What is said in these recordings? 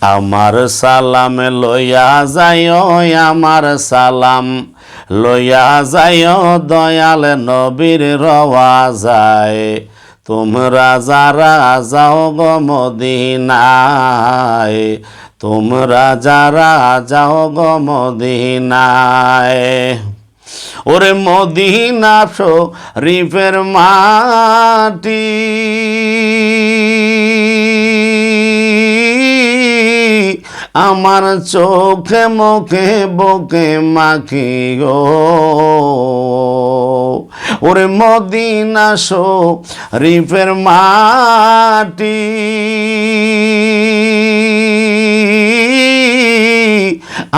আমার সালাম লইয়া যায় আমার সালাম লইয়া যায় দয়াল নবীর রওয়া যায়। তোমরা যারা যাও গো মদিনায়, তোমরা যারা যাও গো মদিনায়। ওরে মদিনা রিফের মাটি। আমার চোখে মুখে বুকে মাখি গো ওরে মদিনা শো রিফের মাটি।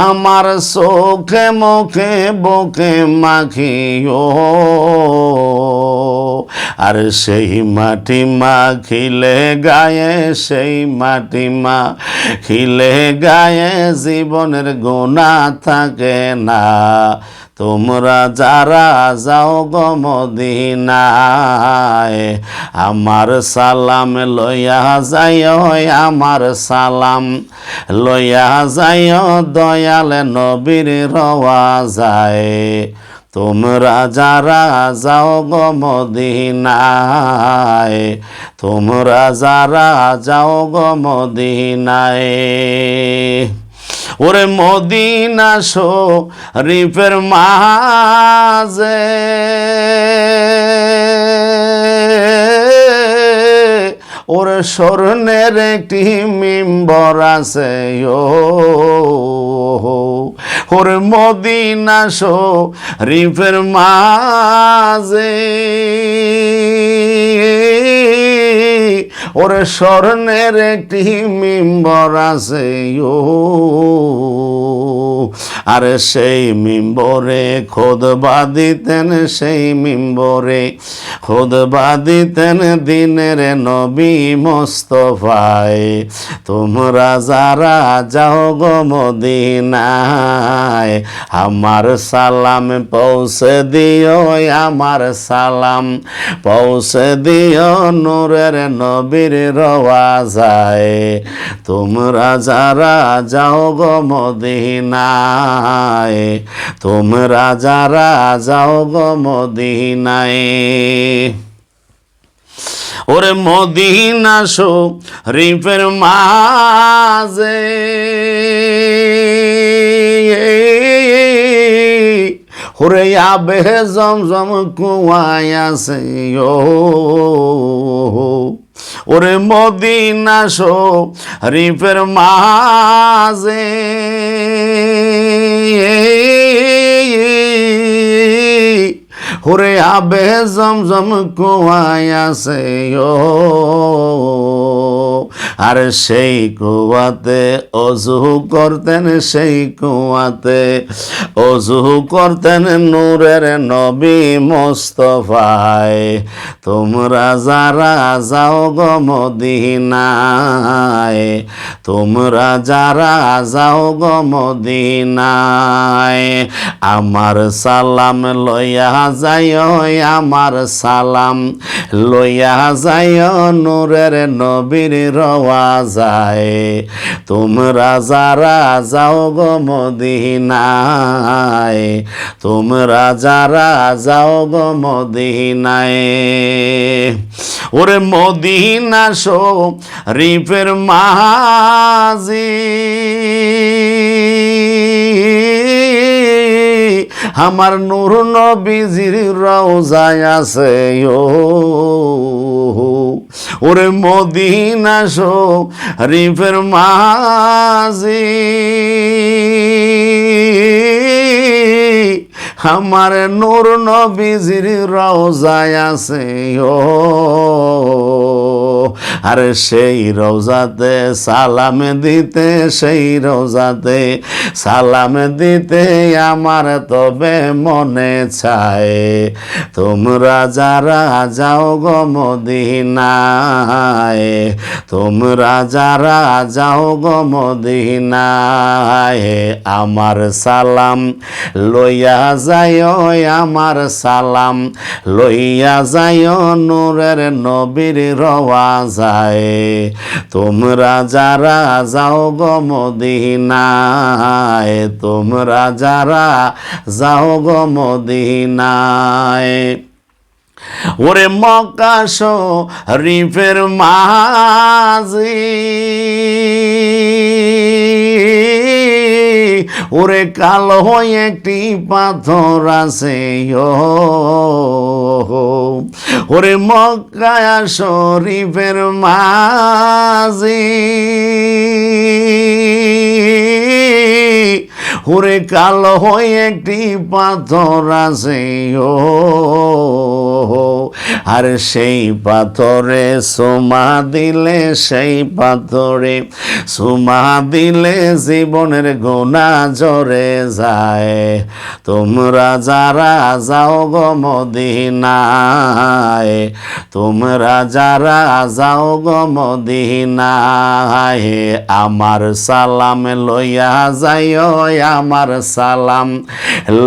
আমার চোখে মুখে বুকে মাখিও। আর সেই মাটি মা খিলে গায়ে, সেই মাটি মা খিলে গায়ে জীবনের গোনা থাকে না। তোমরা যারা যাও গো মদিনায়, আমার সালাম লইয়া যাইও, আমার সালাম লইয়া যাইও, দয়াল নবীর রওয়া যায় তোমরা যারা যাও গো মদিনায়, তোমরা যারা যাও গো মদিনায়। ওরে মদিনা শো রিফের মাঝে ওরে স্বর্ণের একটি মিম্বর আছে, ও ওরে মদিনা শো রিফের মাঝে। ওরে স্বর্ণের একটি মিম্বর আছে ও। আরে সেই মিম্বরে খোদবা দিতেন, সেই মিম্বরে খোদবা দিতেন দিনের নবী মোস্তফায়। তোমরা যারা যাও গো মদিনায়, আমার সালাম পৌঁছে দিও, আমার সালাম পৌঁছে দিও নূরের নবীর রওয়া যায় তোমরা যারা যাও গো মদিনায় তোমরা যারা যাও গো মদিনায়, ওরে মদিনা শো রিপের মাঝে, ওরে আবে জমজম কুয়ায় আছে, ও ওরে মদিনা শো রিপের মাঝে। ওরে আবে জমজম কুয়ায় আছে ও আর সেই কুয়াতে অজু করতেন, সেই কুয়াতে অজু করতেন নূরের নবী মোস্তফায়। তোমরা যারা যাও গো মদিনায়, তোমরা যারা যাও গো মদিনায়, আমার সালাম লইয়া যাইও, আমার সালাম লইয়া যাইও, নূরের নবীর রওয়া যায়। তোমরা যারা যাও গো মদিনায়, তোমরা যারা যাও গো মদিনায়। ওরে মদিনা শো রিফের মাঝি আমার নূর নবীজির রওজায় আছে ও। ওরে মদিনা রিফের মাঝি। আমার নূর নবীজির রওজায় আছে ও। আরে সেই রোজাতে সালাম দিতে, সেই রোজাতে সালাম দিতে আমার তবে মনে চায়। তোমরা যারা যাও গো মদিনায়, তোমরা যারা যাও গো মদিনায়, আমার সালাম লইয়া যায় আমার সালাম লইয়া যায় নূরের নবীর রওয়া যায়। তোমরা যারা যাও গো মদিনায়, তোমরা যারা যাও গো মদিনায়। ওরে মকাশ রিফের মাঝি, ওরে কালো একটি পাথর আছে ওরে মক্কায়া শরীফের মাঝি। ওরে কালো একটি পাথর আছে ও আর সেই পাথরে সোমা দিলে, সেই পাথরে সোমা দিলে জীবনের গোনা জরে যায়। তোমরা যারা যাও গো মদিনায়, তোমরা যারা যাও গো মদিনায়, আমার সালাম লইয়া যাইও, আমার সালাম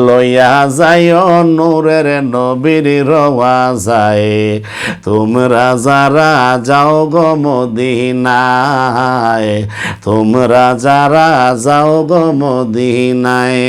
লইয়া যাইও, নূরের নবীর রওয়া যায়। তোমরা যারা যাও গো মদিনায় তোমরা যারা যাও গো মদিনায়।